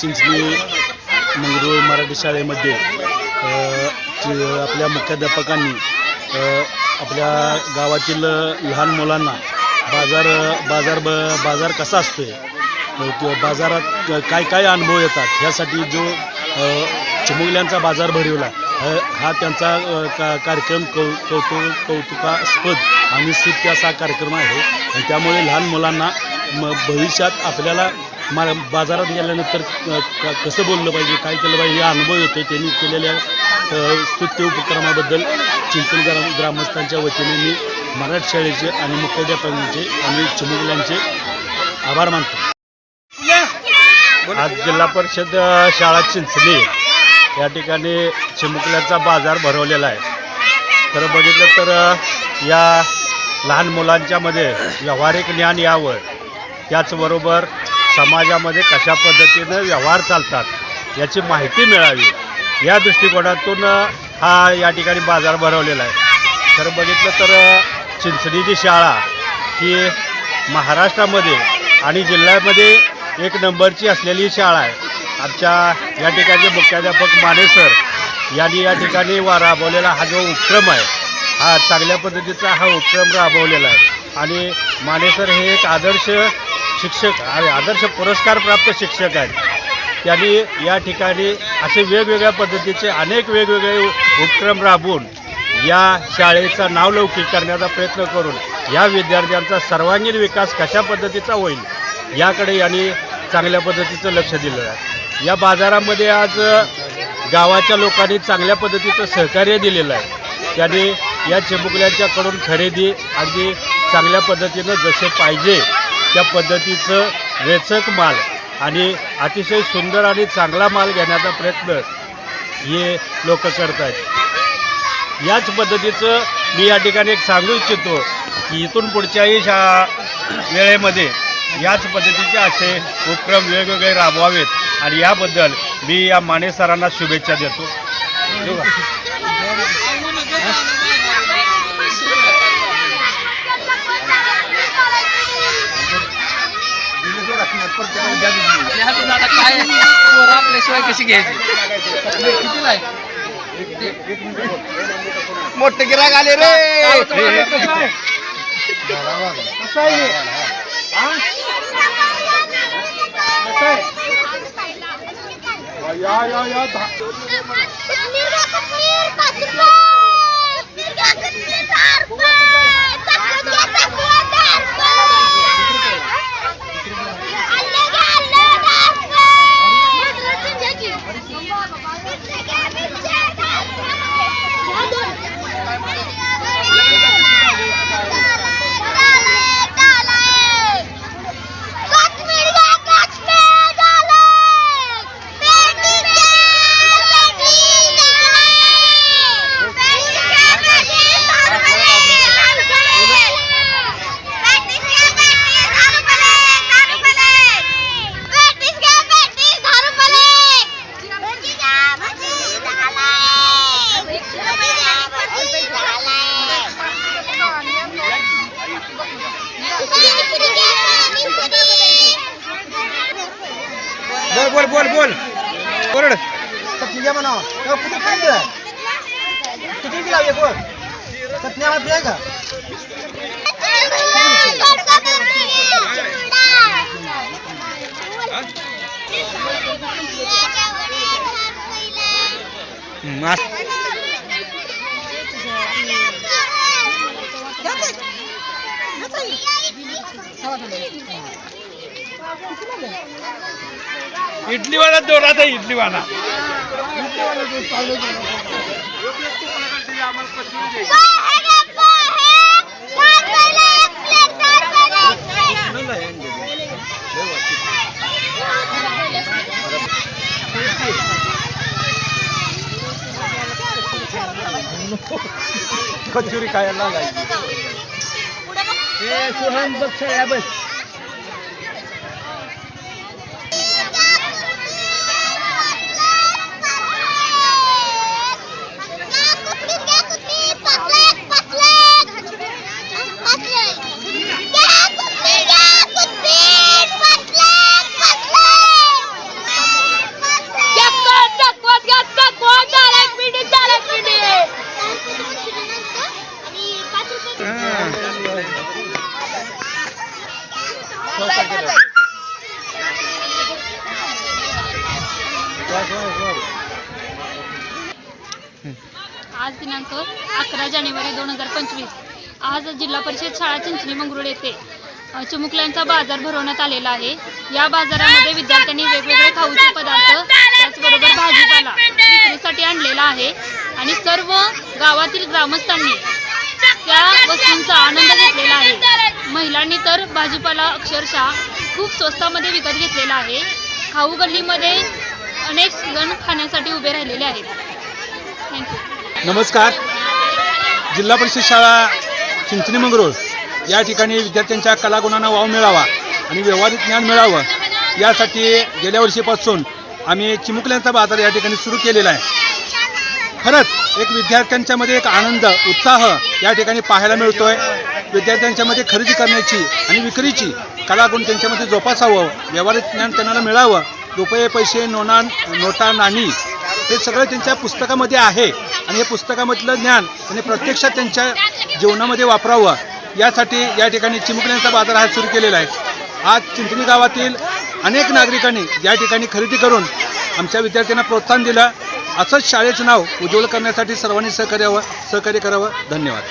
चिंचणी मंगरूळ मराठी शाळेमध्ये आपल्या मुख्याध्यापकांनी आपल्या गावातील लहान मुलांना बाजार बाजार ब बाजार कसा असतो आहे बाजारात काय काय अनुभव येतात ह्यासाठी जो अ, चिमुकल्यांचा बाजार भरवला हा त्यांचा का कार्यक्रम कौ कौतुक कौतुकास्पद आणि स्तुत्य असा कार्यक्रम आहे. त्यामुळे लहान मुलांना म भविष्यात आपल्याला मा बाजारात गेल्यानंतर क- कसं बोललं पाहिजे काय केलं पाहिजे हा अनुभव येतो त्यांनी केलेल्या स्तुत्य उपक्रमाबद्दल चिंचण ग्राम ग्रामस्थांच्या वतीने मी मराठी शाळेचे आणि मुख्याध्यापकांचे आणि चिमुकल्यांचे आभार मानतो. आज जिल्हा परिषद शाळा चिंचणी या ठिकाणी चिमुकल्याचा बाजार भरवलेला आहे. तर बघितलं तर या लहान मुलांच्यामध्ये व्यावहारिक ज्ञान यावं. त्याचबरोबर समाजामध्ये कशा पद्धतीनं व्यवहार चालतात याची माहिती मिळावी. या दृष्टिकोनातून हा या ठिकाणी बाजार भरवलेला आहे. तर बघितलं तर चिंचणीची शाळा ही महाराष्ट्रामध्ये आणि जिल्ह्यामध्ये एक नंबरची असलेली शाळा आहे. आमच्या या ठिकाणचे मुख्याध्यापक माने सर यांनी या ठिकाणी वा राबवलेला हा जो उपक्रम आहे हा चांगल्या पद्धतीचा हा उपक्रम राबवलेला आहे. आणि माने सर हे एक आदर्श शिक्षक आणि आदर्श पुरस्कार प्राप्त शिक्षक आहेत. त्यांनी या ठिकाणी असे वेगवेगळ्या पद्धतीचे अनेक वेगवेगळे उपक्रम राबवून या शाळेचा नावलौकिक करण्याचा प्रयत्न करून या विद्यार्थ्यांचा सर्वांगीण विकास कशा पद्धतीचा होईल याकडे यांनी चांगल्या पद्धतीचं लक्ष दिलं आहे. या बाजारामध्ये आज गावाच्या लोकांनी चांगल्या पद्धतीचं सहकार्य दिलेलं आहे. त्यांनी या चिमुकल्यांच्याकडून खरेदी अगदी चांगल्या पद्धतीनं जसे पाहिजे त्या पद्धतीचं वेचक माल आणि अतिशय सुंदर आणि चांगला माल घेण्याचा प्रयत्न हे लोक करत आहेत याच पद्धतीचं मी या ठिकाणी एक सांगू इच्छितो की इथून पुढच्याही शा वेळेमध्ये याच पद्धतीचे असे उपक्रम वेगवेगळे राबवावेत आणि याबद्दल मी या माने सरांना शुभेच्छा देतो. ठेवू का? लिहायचं आता काय पोरं आपल्याशिवाय कशी घ्यायची? कितीला आहे मोठे गिराक आले रे. बोल बोल बोल बोल बोल चटणी घ्या म्हणा किती किती दिलाय किती दिला एक वर चटणी आम्हाला फ्री आहे का इडलीवाला जोरात आहे इडलीवाला. कचुरी खायला लागायची. सुहान बघ सगळ्या बस. आज दिनांक अकरा जानेवारी दोन हजार पंचवीस. आज जिल्हा परिषद शाळा चिंचणी मंगरुळ येथे चिमुकल्यांचा बाजार भरवण्यात आलेला आहे. या बाजारामध्ये विद्यार्थ्यांनी वेगवेगळे खाऊचे पदार्थ त्याचबरोबर भाजीपाला विक्रीसाठी आणलेला आहे आणि सर्व गावातील ग्रामस्थांनी त्या वस्तूंचा आनंद घेतलेला आहे. महिलांनी तर भाजीपाला अक्षरशः खूप स्वस्तामध्ये विकत घेतलेला आहे. खाऊ गल्लीमध्ये अनेक जण खाण्यासाठी उभे राहिलेले आहेत. थँक्यू नमस्कार. जिल्हा परिषद शाळा चिंचणी मंगरूळ या ठिकाणी विद्यार्थ्यांच्या कलागुणांना वाव मिळावा आणि व्यवहारिक ज्ञान मिळावं यासाठी गेल्या वर्षीपासून आम्ही चिमुकल्यांचा बाजार या ठिकाणी सुरू केलेला आहे. खरंच एक विद्यार्थ्यांच्यामध्ये एक आनंद उत्साह या ठिकाणी पाहायला मिळतोय. विद्यार्थ्यांच्यामध्ये खरेदी करण्याची आणि विक्रीची कलागुण त्यांच्यामध्ये जोपासावं व्यवहारिक ज्ञान त्यांना मिळावं रुपये पैसे नोना नोटा नाणी हे सगळं त्यांच्या पुस्तकामध्ये आहे. आणि हे पुस्तकामधलं ज्ञान त्यांनी प्रत्यक्षात त्यांच्या जीवनामध्ये वापरावं. यासाठी या ठिकाणी चिमुकल्यांचा बाजार हा सुरू केलेला आहे. आज चिंचणी गावातील अनेक नागरिकांनी या ठिकाणी खरेदी करून आमच्या विद्यार्थ्यांना प्रोत्साहन दिलं. असंच शाळेचं नाव उज्ज्वल करण्यासाठी सर्वांनी सहकार्यावं सहकार्य करावं. धन्यवाद.